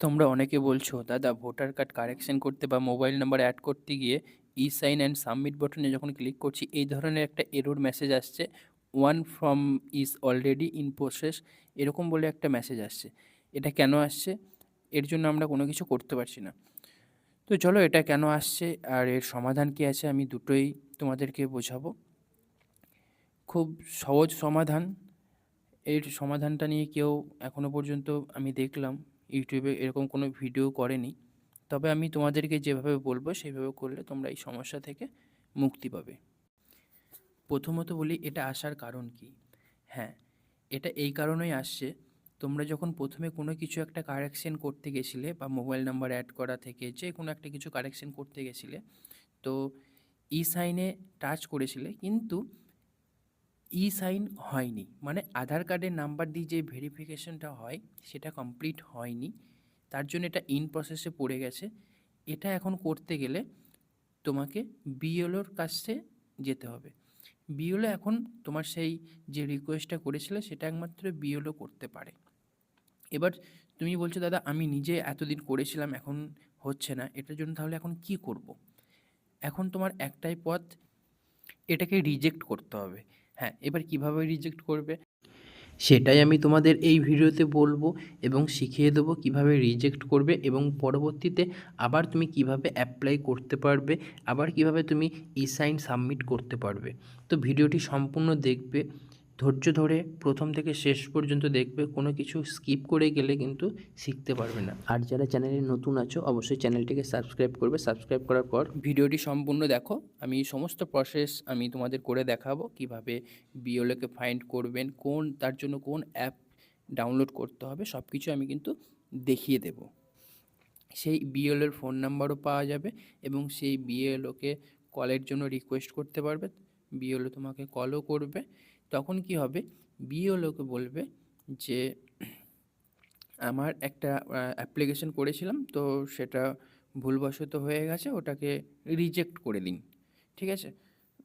তোমরা অনেকে বলছো, দাদা ভোটার কার্ড কারেকশন করতে বা মোবাইল নাম্বার অ্যাড করতে গিয়ে ই সাইন অ্যান্ড সাবমিট বাটনে যখন ক্লিক করছি, এই ধরনের একটা এরোর মেসেজ আসছে। One form is already in process এরকম বলে একটা মেসেজ আসছে। এটা কেন আসছে? এর জন্য আমরা কোনো কিছু করতে পারছি না। তো চলো, এটা কেন আসছে আর এর সমাধান কী আছে আমি দুটোই তোমাদেরকে বোঝাবো। খুব সহজ সমাধান। এর সমাধানটা নিয়ে কেউ এখনও পর্যন্ত আমি দেখলাম। ইউটিউবে এরকম কোনো ভিডিও করেনি। তবে আমি তোমাদেরকে যেভাবে বলব, সেইভাবে করলে তোমরা এই সমস্যা থেকে মুক্তি পাবে। প্রথমত বলি, এটা আসার কারণ কি? হ্যাঁ এটা এই কারণেই আসছে, তোমরা যখন প্রথমে কোনো কিছু একটা কারেকশন করতে গেছিলে বা মোবাইল নাম্বার অ্যাড করা থেকে যে কোনো একটা কিছু কারেকশন করতে গেছিলে, তো ই সাইনে টাচ করেছিলে, কিন্তু ই সাইন হয়নি। মানে আধার কার্ডের নাম্বার দিয়ে যে ভেরিফিকেশনটা হয়, সেটা কমপ্লিট হয়নি। তার জন্য এটা ইন প্রসেসে পড়ে গেছে। এটা এখন করতে গেলে তোমাকে বিএলওর কাছে যেতে হবে। বিএলও এখন তোমার সেই যে রিকোয়েস্টটা করেছিলে, সেটা একমাত্র বিএলও করতে পারে। এবার তুমি বলছো, দাদা, আমি নিজে এতদিন করেছিলাম, এখন হচ্ছে না। এটার জন্য তাহলে এখন কি করব। এখন তোমার একটাই পথ, এটাকে রিজেক্ট করতে হবে। হ্যাঁ এবার কীভাবে রিজেক্ট করবে? সেটাই আমি তোমাদের এই ভিডিওতে বলব এবং শিখিয়ে দেবো কীভাবে রিজেক্ট করবে এবং পরবর্তীতে আবার তুমি কীভাবে অ্যাপ্লাই করতে পারবে, আবার কীভাবে তুমি ই সাইন সাবমিট করতে পারবে। তো ভিডিওটি সম্পূর্ণ দেখবে। ধৈর্য ধরে প্রথম থেকে শেষ পর্যন্ত দেখবে, কোনো কিছু স্কিপ করে গেলে কিন্তু শিখতে পারবে না। আর যারা চ্যানেলে নতুন আছো, অবশ্যই চ্যানেলটিকে সাবস্ক্রাইব করবে। সাবস্ক্রাইব করার পর ভিডিওটি সম্পূর্ণ দেখো। আমি সমস্ত প্রসেস আমি তোমাদের করে দেখাবো, কীভাবে বিওলোকে ফাইন্ড করবেন, কোন, তার জন্য কোন অ্যাপ ডাউনলোড করতে হবে সব কিছু আমি কিন্তু দেখিয়ে দেব। সেই বিএলওর ফোন নাম্বারও পাওয়া যাবে এবং সেই বিএলওকে কলের জন্য রিকোয়েস্ট করতে পারবে। বিএলও তোমাকে কলও করবে। তখন কি হবে? বিএলওকে বলবে যে, আমার একটা অ্যাপ্লিকেশন করেছিলাম, তো সেটা ভুলবশত হয়ে গেছে, ওটাকে রিজেক্ট করে দিন। ঠিক আছে?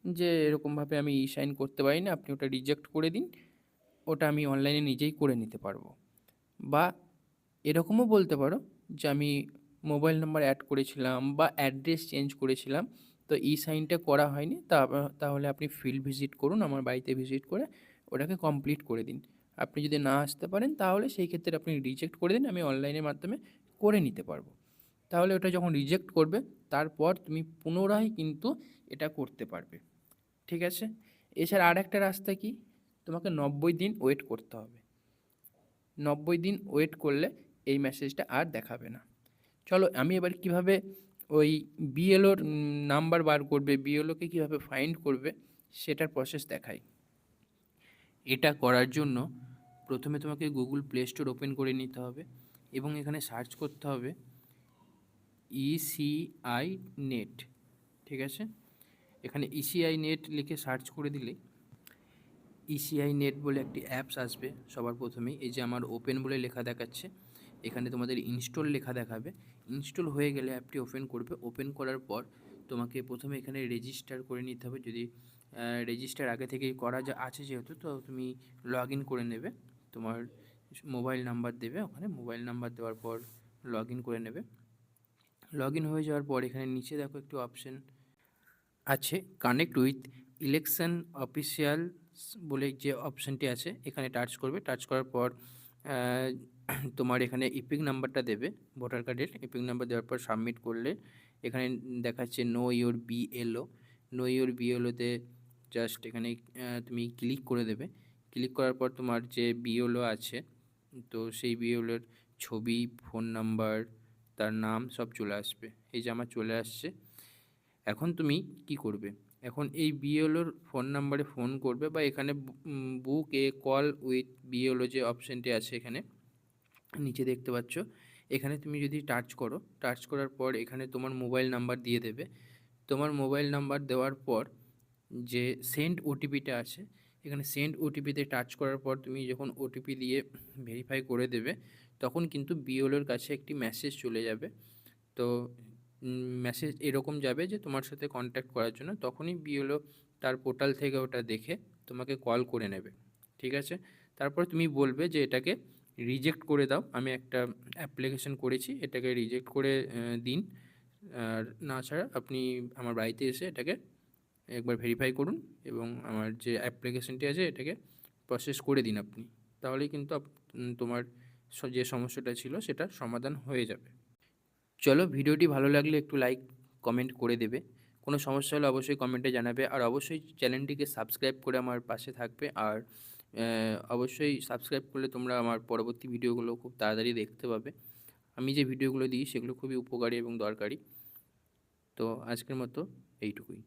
যে এরকমভাবে আমি ই সাইন করতে পারি না, আপনি ওটা রিজেক্ট করে দিন। ওটা আমি অনলাইনে নিজেই করে নিতে পারব। বা এরকমও বলতে পারো যে, আমি মোবাইল নাম্বার অ্যাড করেছিলাম বা অ্যাড্রেস চেঞ্জ করেছিলাম তো ই সাইনটা করা হয়নি। তা, তাহলে আপনি ফিল্ড ভিজিট করুন, আমার বাড়িতে ভিজিট করে ওটাকে কমপ্লিট করে দিন। আপনি যদি না আসতে পারেন, তাহলে সেই ক্ষেত্রে আপনি রিজেক্ট করে দিন, আমি অনলাইনের মাধ্যমে করে নিতে পারব। তাহলে ওটা যখন রিজেক্ট করবে, তারপর তুমি পুনরায় কিন্তু এটা করতে পারবে। ঠিক আছে? এছাড়া আর একটা রাস্তা কি? তোমাকে নব্বই দিন ওয়েট করতে হবে। নব্বই দিন ওয়েট করলে এই মেসেজটা আর দেখাবে না। চলো, আমি এবার কীভাবে ওই বিএলওর নাম্বার বার করবে বিএলওকে কীভাবে ফাইন্ড করবে, সেটার প্রসেস দেখাই। এটা করার জন্য প্রথমে তোমাকে গুগল প্লে স্টোর ওপেন করে নিতে হবে এবং এখানে সার্চ করতে হবে ইসিআই নেট ঠিক আছে? এখানে ইসিআই নেট লিখে সার্চ করে দিলে ইসিআই নেট বলে একটি অ্যাপস আসবে সবার প্রথমেই। এই যে আমার ওপেন বলে লেখা দেখাচ্ছে। এখানে তোমাদের ইনস্টল লেখা দেখাবে। ইনস্টল হয়ে গেলে অ্যাপটি ওপেন করবে। ওপেন করার পর তোমাকে প্রথমে এখানে রেজিস্টার করে নিতে হবে। যদি রেজিস্টার আগে থেকেই করা যা, আছে যেহেতু, তো তুমি লগ করে নেবে। তোমার মোবাইল নাম্বার দেবে ওখানে। মোবাইল নাম্বার দেওয়ার পর লগ করে নেবে। লগ হয়ে যাওয়ার পর এখানে নিচে দেখো একটি অপশন আছে। কানেক্ট উইথ ইলেকশন অফিসিয়াল বলে যে অপশানটি আছে, এখানে টাচ করবে। টাচ করার পর তোমার এখানে ইপিক নাম্বারটা দেবে ভোটার কার্ডের ইপিক নাম্বার দেওয়ার পর সাবমিট করলে এখানে দেখাচ্ছে know your BLO know your বিএলওতে just এখানে তুমি ক্লিক করে দেবে। ক্লিক করার পর তোমার যে বিএলও আছে, তো সেই বিএলওর ছবি ফোন নাম্বার তার নাম সব চলে আসবে। এই যে আমার চলে আসছে। এখন তুমি কি করবে? এখন এই বিএলওর ফোন নাম্বারে ফোন করবে বা এখানে book a call with BLO যে অপশানটি আছে এখানে নিচে দেখতে পাচ্ছ। এখানে তুমি যদি টাচ করো টাচ করার পর এখানে তোমার মোবাইল নাম্বার দিয়ে দেবে। তোমার মোবাইল নাম্বার দেওয়ার পর যে সেন্ড ওটিপিটা আছে, এখানে সেন্ড ওটিপিতে টাচ করার পর তুমি যখন ওটিপি দিয়ে ভেরিফাই করে দেবে, তখন কিন্তু বিওলোর কাছে একটি মেসেজ চলে যাবে। তো মেসেজ এরকম যাবে যে তোমার সাথে কন্ট্যাক্ট করার জন্য, তখনই বিওলো তার পোর্টাল থেকে ওটা দেখে তোমাকে কল করে নেবে। ঠিক আছে? তারপর তুমি বলবে যে এটাকে রিজেক্ট করে দাও। আমি একটা অ্যাপ্লিকেশন করেছি, এটাকে রিজেক্ট করে দিন। আর না ছাড়া আপনি আমার বাড়িতে এসে এটাকে একবার ভেরিফাই করুন এবং আমার যে অ্যাপ্লিকেশনটি আছে এটাকে প্রসেস করে দিন আপনি। তাহলেই কিন্তু তোমার যে সমস্যাটা ছিল সেটার সমাধান হয়ে যাবে। চলো ভিডিওটি ভালো লাগলে একটু লাইক কমেন্ট করে দেবে। কোনো সমস্যা হলে অবশ্যই কমেন্টে জানাবে। আর অবশ্যই চ্যানেলটিকে সাবস্ক্রাইব করে আমার পাশে থাকবে। আর অবশ্যই সাবস্ক্রাইব করলে তোমরা আমার পরবর্তী ভিডিওগুলো খুব তাড়াতাড়ি দেখতে পাবে। আমি যে ভিডিওগুলো দিই সেগুলো খুবই উপকারী এবং দরকারি। তো আজকের মতো এইটুকুই।